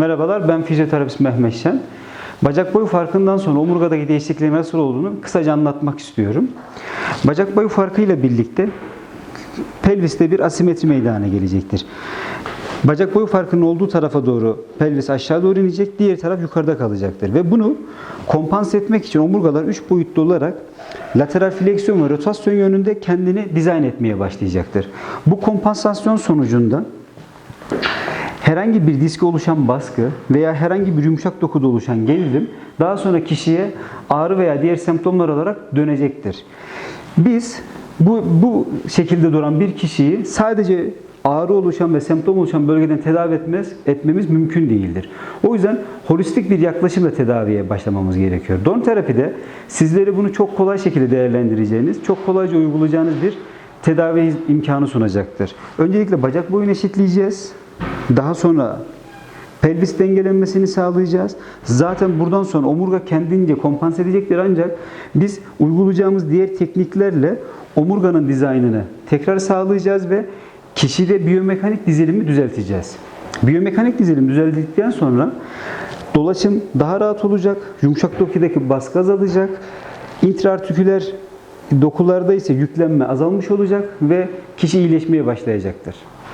Merhabalar, ben fizyoterapist Mehmet Şen. Bacak boyu farkından sonra omurgadaki değişikliklerin nasıl olduğunu kısaca anlatmak istiyorum. Bacak boyu farkıyla birlikte pelviste bir asimetri meydana gelecektir. Bacak boyu farkının olduğu tarafa doğru pelvis aşağı doğru inecek, diğer taraf yukarıda kalacaktır. Ve bunu kompanse etmek için omurgalar 3 boyutlu olarak lateral fleksiyon ve rotasyon yönünde kendini dizayn etmeye başlayacaktır. Bu kompansasyon sonucunda herhangi bir diske oluşan baskı veya herhangi bir yumuşak dokuda oluşan gerilim daha sonra kişiye ağrı veya diğer semptomlar olarak dönecektir. Biz bu, bu şekilde duran bir kişiyi sadece ağrı oluşan ve semptom oluşan bölgeden tedavi etmez, etmemiz mümkün değildir. O yüzden holistik bir yaklaşımla tedaviye başlamamız gerekiyor. Don terapide sizleri bunu çok kolay şekilde değerlendireceğiniz, çok kolayca uygulayacağınız bir tedavi imkanı sunacaktır. Öncelikle bacak boyunu eşitleyeceğiz. Daha sonra pelvis dengelenmesini sağlayacağız. Zaten buradan sonra omurga kendince kompanse edecektir ancak biz uygulayacağımız diğer tekniklerle omurganın dizaynını tekrar sağlayacağız ve kişide biyomekanik dizilimi düzelteceğiz. Biyomekanik dizilim düzeldikten sonra dolaşım daha rahat olacak, yumuşak dokudaki baskı azalacak, intraartiküler dokularda ise yüklenme azalmış olacak ve kişi iyileşmeye başlayacaktır.